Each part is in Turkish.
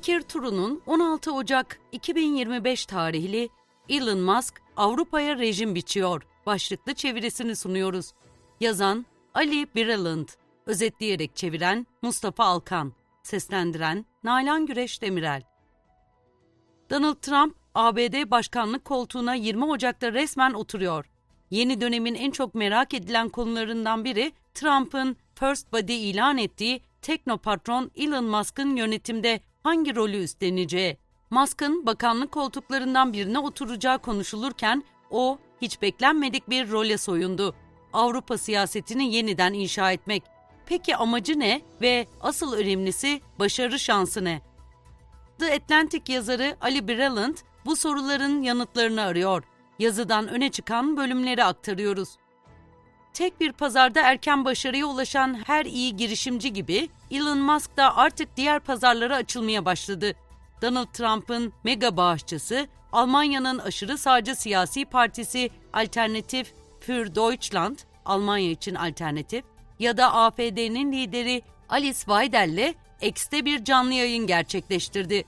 Fikir turunun 16 Ocak 2025 tarihli Elon Musk Avrupa'ya rejim biçiyor başlıklı çevirisini sunuyoruz. Yazan Ali Biraland, özetleyerek çeviren Mustafa Alkan, seslendiren Nalan Güreş Demirel. Donald Trump, ABD başkanlık koltuğuna 20 Ocak'ta resmen oturuyor. Yeni dönemin en çok merak edilen konularından biri Trump'ın First Body ilan ettiği teknopatron Elon Musk'ın yönetimde hangi rolü üstleneceği. Musk'ın bakanlık koltuklarından birine oturacağı konuşulurken o hiç beklenmedik bir role soyundu. Avrupa siyasetini yeniden inşa etmek. Peki amacı ne ve asıl önemlisi başarı şansı ne? The Atlantic yazarı Ali Breland bu soruların yanıtlarını arıyor. Yazıdan öne çıkan bölümleri aktarıyoruz. Tek bir pazarda erken başarıya ulaşan her iyi girişimci gibi Elon Musk da artık diğer pazarlara açılmaya başladı. Donald Trump'ın mega bağışçısı, Almanya'nın aşırı sağcı siyasi partisi Alternatif für Deutschland, Almanya için alternatif, ya da AFD'nin lideri Alice Weidel'le X'te bir canlı yayın gerçekleştirdi.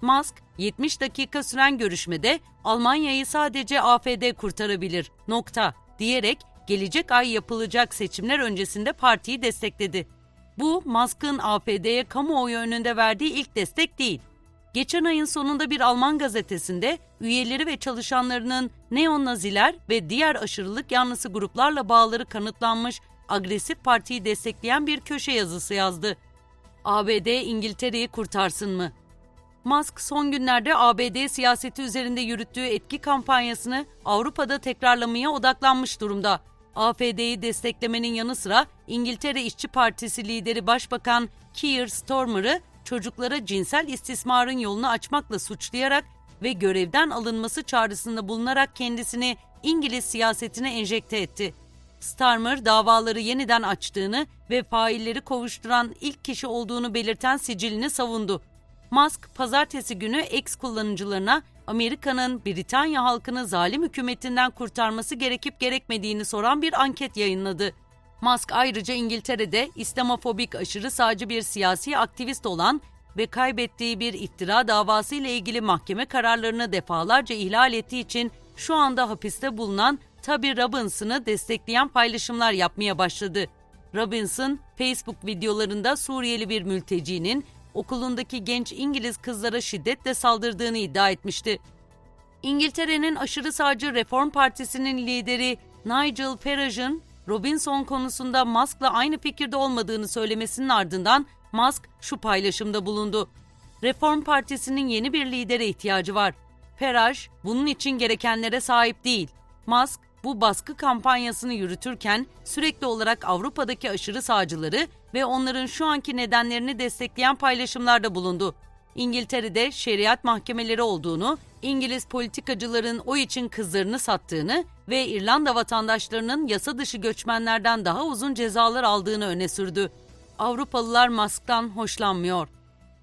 Musk, 70 dakika süren görüşmede Almanya'yı sadece AFD kurtarabilir, nokta diyerek gelecek ay yapılacak seçimler öncesinde partiyi destekledi. Bu, Musk'ın AFD'ye kamuoyu önünde verdiği ilk destek değil. Geçen ayın sonunda bir Alman gazetesinde üyeleri ve çalışanlarının neonaziler ve diğer aşırılık yanlısı gruplarla bağları kanıtlanmış agresif partiyi destekleyen bir köşe yazısı yazdı. ABD İngiltere'yi kurtarsın mı? Musk son günlerde ABD siyaseti üzerinde yürüttüğü etki kampanyasını Avrupa'da tekrarlamaya odaklanmış durumda. AFD'yi desteklemenin yanı sıra İngiltere İşçi Partisi lideri Başbakan Keir Starmer'ı çocuklara cinsel istismarın yolunu açmakla suçlayarak ve görevden alınması çağrısında bulunarak kendisini İngiliz siyasetine enjekte etti. Starmer davaları yeniden açtığını ve failleri kovuşturan ilk kişi olduğunu belirten sicilini savundu. Musk, pazartesi günü X kullanıcılarına Amerika'nın Britanya halkını zalim hükümetinden kurtarması gerekip gerekmediğini soran bir anket yayınladı. Musk ayrıca İngiltere'de İslamofobik aşırı sağcı bir siyasi aktivist olan ve kaybettiği bir iftira davası ile ilgili mahkeme kararlarını defalarca ihlal ettiği için şu anda hapiste bulunan Tabi Robinson'ı destekleyen paylaşımlar yapmaya başladı. Robinson, Facebook videolarında Suriyeli bir mültecinin okulundaki genç İngiliz kızlara şiddetle saldırdığını iddia etmişti. İngiltere'nin aşırı sağcı Reform Partisi'nin lideri Nigel Farage'ın Robinson konusunda Musk'la aynı fikirde olmadığını söylemesinin ardından Musk şu paylaşımda bulundu. Reform Partisi'nin yeni bir lidere ihtiyacı var. Farage bunun için gerekenlere sahip değil. Musk bu baskı kampanyasını yürütürken sürekli olarak Avrupa'daki aşırı sağcıları ve onların şu anki nedenlerini destekleyen paylaşımlarda bulundu. İngiltere'de şeriat mahkemeleri olduğunu, İngiliz politikacıların o için kızlarını sattığını ve İrlanda vatandaşlarının yasa dışı göçmenlerden daha uzun cezalar aldığını öne sürdü. Avrupalılar Musk'tan hoşlanmıyor.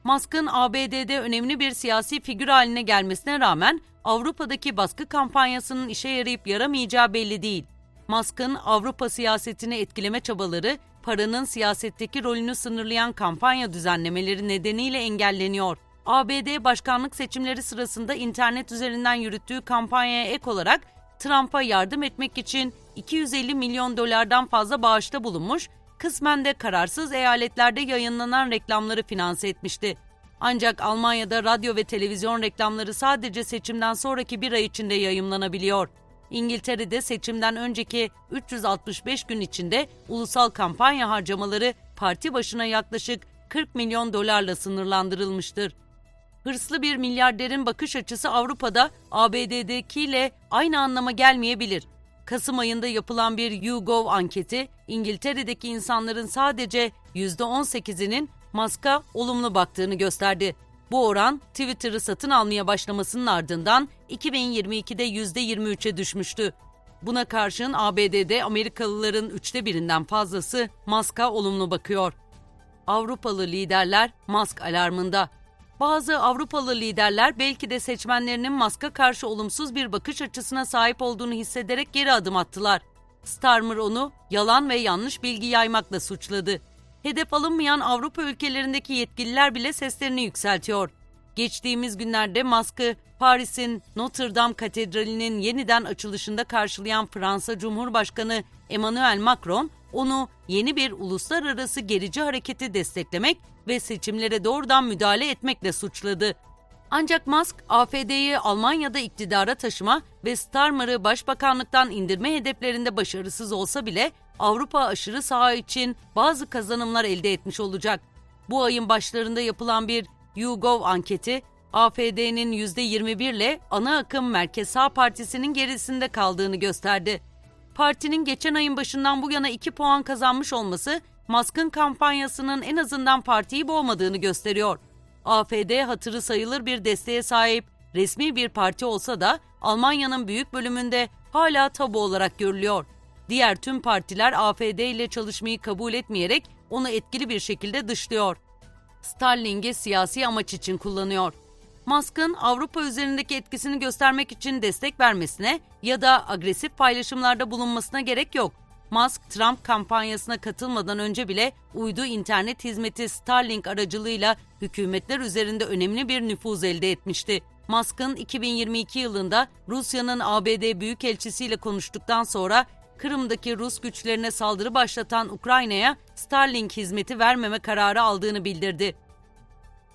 Musk'ın ABD'de önemli bir siyasi figür haline gelmesine rağmen Avrupa'daki baskı kampanyasının işe yarayıp yaramayacağı belli değil. Musk'ın Avrupa siyasetini etkileme çabaları paranın siyasetteki rolünü sınırlayan kampanya düzenlemeleri nedeniyle engelleniyor. ABD başkanlık seçimleri sırasında internet üzerinden yürüttüğü kampanyaya ek olarak Trump'a yardım etmek için 250 milyon dolardan fazla bağışta bulunmuş, kısmen de kararsız eyaletlerde yayınlanan reklamları finanse etmişti. Ancak Almanya'da radyo ve televizyon reklamları sadece seçimden sonraki bir ay içinde yayımlanabiliyor. İngiltere'de seçimden önceki 365 gün içinde ulusal kampanya harcamaları parti başına yaklaşık 40 milyon dolarla sınırlandırılmıştır. Hırslı bir milyarderin bakış açısı Avrupa'da ABD'dekiyle aynı anlama gelmeyebilir. Kasım ayında yapılan bir YouGov anketi, İngiltere'deki insanların sadece %18'inin Musk'a olumlu baktığını gösterdi. Bu oran Twitter'ı satın almaya başlamasının ardından 2022'de %23'e düşmüştü. Buna karşın ABD'de Amerikalıların üçte birinden fazlası Musk'a olumlu bakıyor. Avrupalı liderler Musk alarmında. Bazı Avrupalı liderler belki de seçmenlerinin Musk'a karşı olumsuz bir bakış açısına sahip olduğunu hissederek geri adım attılar. Starmer onu yalan ve yanlış bilgi yaymakla suçladı hedef alınmayan Avrupa ülkelerindeki yetkililer bile seslerini yükseltiyor. Geçtiğimiz günlerde Musk'ı Paris'in Notre Dame Katedrali'nin yeniden açılışında karşılayan Fransa Cumhurbaşkanı Emmanuel Macron, onu yeni bir uluslararası gerici hareketi desteklemek ve seçimlere doğrudan müdahale etmekle suçladı. Ancak Musk, AFD'yi Almanya'da iktidara taşıma ve Starmer'ı başbakanlıktan indirme hedeflerinde başarısız olsa bile Avrupa aşırı saha için bazı kazanımlar elde etmiş olacak. Bu ayın başlarında yapılan bir YouGov anketi, AFD'nin %21 ile ana akım Merkez Sağ Partisi'nin gerisinde kaldığını gösterdi. Partinin geçen ayın başından bu yana 2 puan kazanmış olması, Musk'ın kampanyasının en azından partiyi boğmadığını gösteriyor. AFD hatırı sayılır bir desteğe sahip resmi bir parti olsa da Almanya'nın büyük bölümünde hala tabu olarak görülüyor. Diğer tüm partiler AFD ile çalışmayı kabul etmeyerek onu etkili bir şekilde dışlıyor. Starlink'i siyasi amaç için kullanıyor. Musk'ın Avrupa üzerindeki etkisini göstermek için destek vermesine ya da agresif paylaşımlarda bulunmasına gerek yok. Musk, Trump kampanyasına katılmadan önce bile uydu internet hizmeti Starlink aracılığıyla hükümetler üzerinde önemli bir nüfuz elde etmişti. Musk'ın 2022 yılında Rusya'nın ABD Büyükelçisiyle konuştuktan sonra Kırım'daki Rus güçlerine saldırı başlatan Ukrayna'ya Starlink hizmeti vermeme kararı aldığını bildirdi.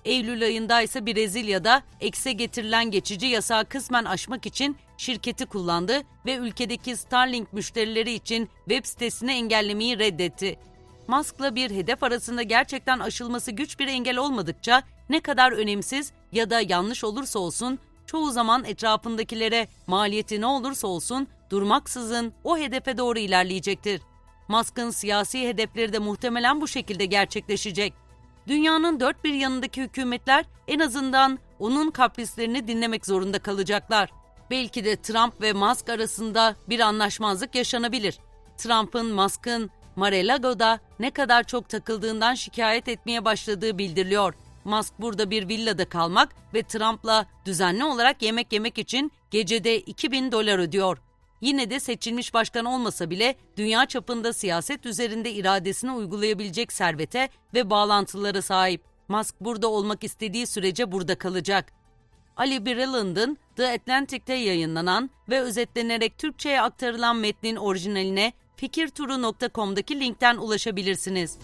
Eylül ayında ise Brezilya'da ekse getirilen geçici yasağı kısmen aşmak için şirketi kullandı ve ülkedeki Starlink müşterileri için web sitesini engellemeyi reddetti. Musk'la bir hedef arasında gerçekten aşılması güç bir engel olmadıkça ne kadar önemsiz ya da yanlış olursa olsun çoğu zaman etrafındakilere maliyeti ne olursa olsun durmaksızın o hedefe doğru ilerleyecektir. Musk'ın siyasi hedefleri de muhtemelen bu şekilde gerçekleşecek. Dünyanın dört bir yanındaki hükümetler en azından onun kaprislerini dinlemek zorunda kalacaklar. Belki de Trump ve Musk arasında bir anlaşmazlık yaşanabilir. Trump'ın Musk'ın Mar-a-Lago'da ne kadar çok takıldığından şikayet etmeye başladığı bildiriliyor. Musk burada bir villada kalmak ve Trump'la düzenli olarak yemek yemek için gecede 2000 dolar ödüyor. Yine de seçilmiş başkan olmasa bile dünya çapında siyaset üzerinde iradesini uygulayabilecek servete ve bağlantılara sahip. Musk burada olmak istediği sürece burada kalacak. Ali Breland'ın The Atlantic'te yayınlanan ve özetlenerek Türkçe'ye aktarılan metnin orijinaline fikirturu.com'daki linkten ulaşabilirsiniz.